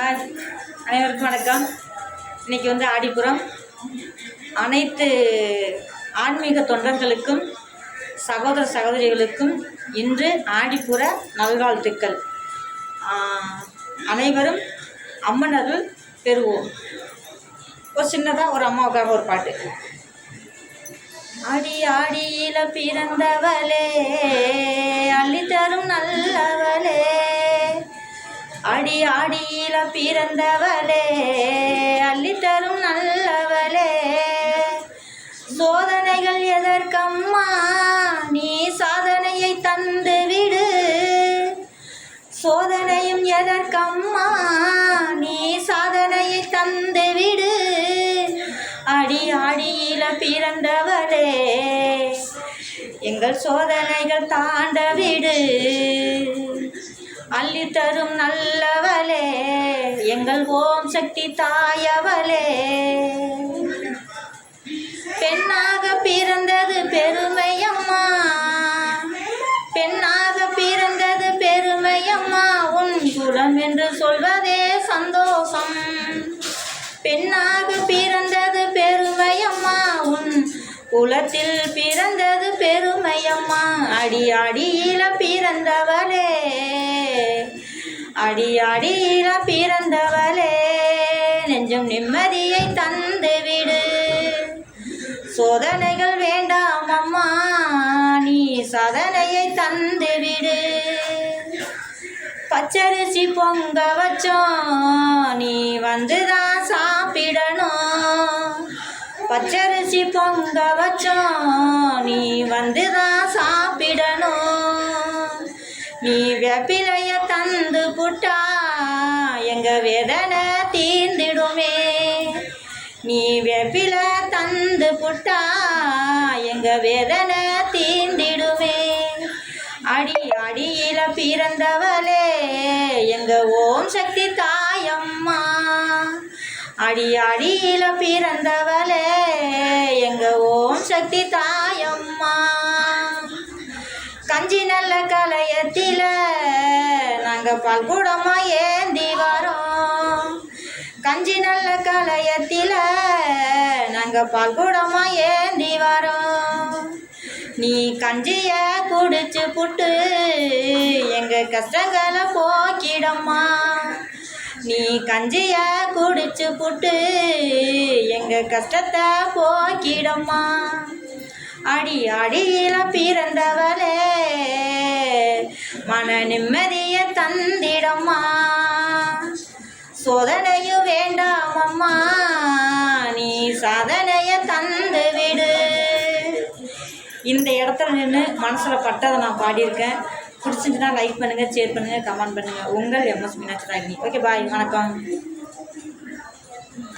Hi அனைவருக்கும் வணக்கம். இன்னைக்கு வந்து ஆடிப்புறம். அனைத்து ஆன்மீக தொண்டர்களுக்கும் சகோதர சகோதரிகளுக்கும் இன்று ஆடிப்புற நல்வாழ்த்துக்கள். அனைவரும் அனைவரும் அம்மனர்கள் பெறுவோம். ஒரு சின்னதாக ஒரு அம்மாவுக்காக ஒரு பாட்டு. ஆடி ஆடியில பிறந்தவளே. அடி ஆடியில பிறந்தவளே அள்ளித்தரும் நல்லவளே. சோதனைகள் எதற்கம்மா நீ சாதனையை தந்து விடு. சோதனையும் எதற்கம்மா நீ சாதனையை தந்து விடு. அடி ஆடியில பிறந்தவளே எங்கள் சோதனைகள் தாண்ட விடு. அள்ளி தரும் நல்ல ஓம் சக்தி தாயவளே. பெண்ணாக பிறந்தது பெருமையம்மா. பெண்ணாக பிறந்தது பெருமையம்மா. உன் குலம் என்று சொல்வதே சந்தோஷம். பெண்ணாக பிறந்தது பெருமையம்மா. உன் குலத்தில் பிறந்தது பெருமையம்மா. அடி அடியில பிறந்தவளே. அடி பிறந்தவளே நெஞ்சம் நிம்மதியை தந்து விடு சோதனைகள் வேண்டாம் அம்மா நீ சாதனையை தந்து விடு பச்சரிசி பொங்க வச்சோம் நீ வந்துதான் சாப்பிடணும். பச்சரிசி பொங்க வச்சோம் நீ வந்துதான் சாப்பிடணும். நீ வெப்பிலை தந்து புட்டா எங்க வேதனை தீர்ந்திடுமே. நீ வெப்பில தந்து புட்டா எங்க வேதனை தீர்ந்திடுமே. அடி அடியில பிறந்தவளே எங்க ஓம் சக்தி தாயம்மா. அடி அடியில பிறந்தவளே எங்க ஓம் சக்தி தாயம்மா. கஞ்சி நல்ல கலையத்தில நாங்க பல்குடமா ஏந்தி வரோம். கஞ்சி நல்ல கலையத்தில நாங்க பல்குடமா ஏந்தி வரோம். நீ கஞ்சிய குடிச்சு புட்டு எங்க கஷ்டங்களை போக்கிடம்மா. நீ கஞ்சிய குடிச்சு புட்டு எங்க கஷ்டத்தை போக்கிடம்மா. அடி அடியில பிறந்தவளே மன நிம்மதிய தந்திடம்மா. சோதனையும் வேண்டாம் அம்மா நீ சாதனைய தந்து விடு. இந்த இடத்துல நின்று மனசில் பட்டதை நான் பாடியிருக்கேன். பிடிச்சிருந்துன்னா லைக் பண்ணுங்கள் ஷேர் பண்ணுங்கள் கமெண்ட் பண்ணுங்கள் உங்கள் M S Meenakshi Ragini. Okay bye வணக்கம்.